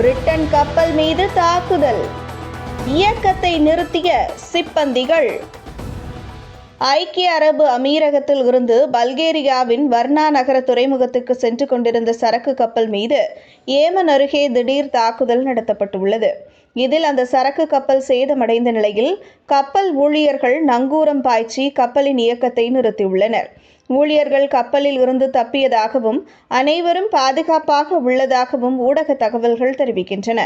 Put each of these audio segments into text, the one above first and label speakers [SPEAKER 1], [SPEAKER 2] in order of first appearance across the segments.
[SPEAKER 1] Britain கப்பல் மீது தாக்குதல். இயக்கத்தை நிறுத்திய சிப்பந்திகள். ஐக்கிய அரபு அமீரகத்தில் இருந்து பல்கேரியாவின் வர்ணா நகர துறைமுகத்துக்கு சென்று கொண்டிருந்த சரக்கு கப்பல் மீது ஏமன் அருகே திடீர் தாக்குதல் நடத்தப்பட்டுள்ளது. இதில் அந்த சரக்கு கப்பல் சேதமடைந்த நிலையில் கப்பல் ஊழியர்கள் நங்கூரம் பாய்ச்சி கப்பலின் இயக்கத்தை நிறுத்தியுள்ளனர். ஊழியர்கள் கப்பலில் இருந்து தப்பியதாகவும் அனைவரும் பாதுகாப்பாக உள்ளதாகவும் ஊடக தகவல்கள் தெரிவிக்கின்றன.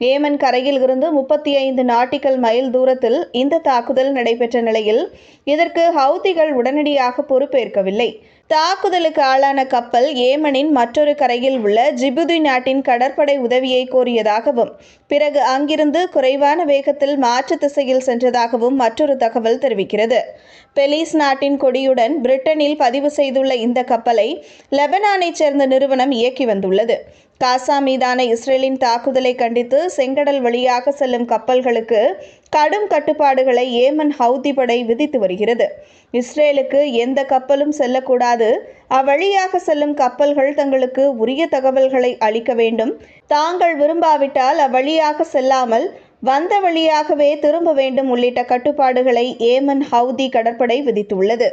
[SPEAKER 1] ஏமன் கரையில் இருந்து முப்பத்தி ஐந்து நாட்டிக்கல் மைல் தூரத்தில் இந்த தாக்குதல் நடைபெற்ற நிலையில் இதற்கு ஹவுதிகள் உடனடியாக பொறுப்பேற்கவில்லை. தாக்குதலுக்கு ஆளான கப்பல் ஏமனின் மற்றொரு கரையில் உள்ள ஜிபுதி நாட்டின் கடற்படை உதவியை கோரியதாகவும் பிறகு அங்கிருந்து குறைவான வேகத்தில் மாற்று திசையில் சென்றதாகவும் மற்றொரு தகவல் தெரிவிக்கிறது. பெலிஸ் நாட்டின் கொடியுடன் பிரிட்டனில் பதிவு செய்துள்ள இந்த கப்பலை லெபனானைச் சேர்ந்த நிறுவனம் இயக்கி வந்துள்ளது. காசா மீதான இஸ்ரேலின் தாக்குதலை கண்டித்து செங்கடல் வழியாக செல்லும் கப்பல்களுக்கு கடும் கட்டுப்பாடுகளை ஏமன் ஹவுதி படை விதித்து வருகிறது. இஸ்ரேலுக்கு எந்த கப்பலும் செல்லக்கூடாது. அவ்வழியாக செல்லும் கப்பல்கள் தங்களுக்கு உரிய தகவல்களை அளிக்க வேண்டும். தாங்கள் விரும்பாவிட்டால் அவ்வழி வழியாக செல்லாமல் வந்த வழியாகவே திரும்ப வேண்டும் உள்ளிட்ட கட்டுப்பாடுகளை ஏமன் ஹவுதி கடற்படை விதித்துள்ளது.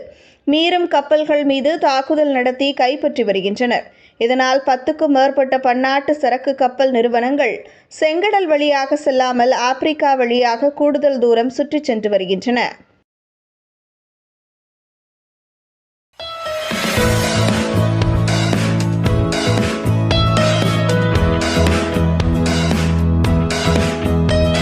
[SPEAKER 1] மீறும் கப்பல்கள் மீது தாக்குதல் நடத்தி கைப்பற்றி வருகின்றனர். இதனால் பத்துக்கும் மேற்பட்ட பன்னாட்டு சரக்கு கப்பல் நிறுவனங்கள் செங்கடல் வழியாக செல்லாமல் ஆப்பிரிக்கா வழியாக கூடுதல் தூரம் சுற்றி சென்று வருகின்றன.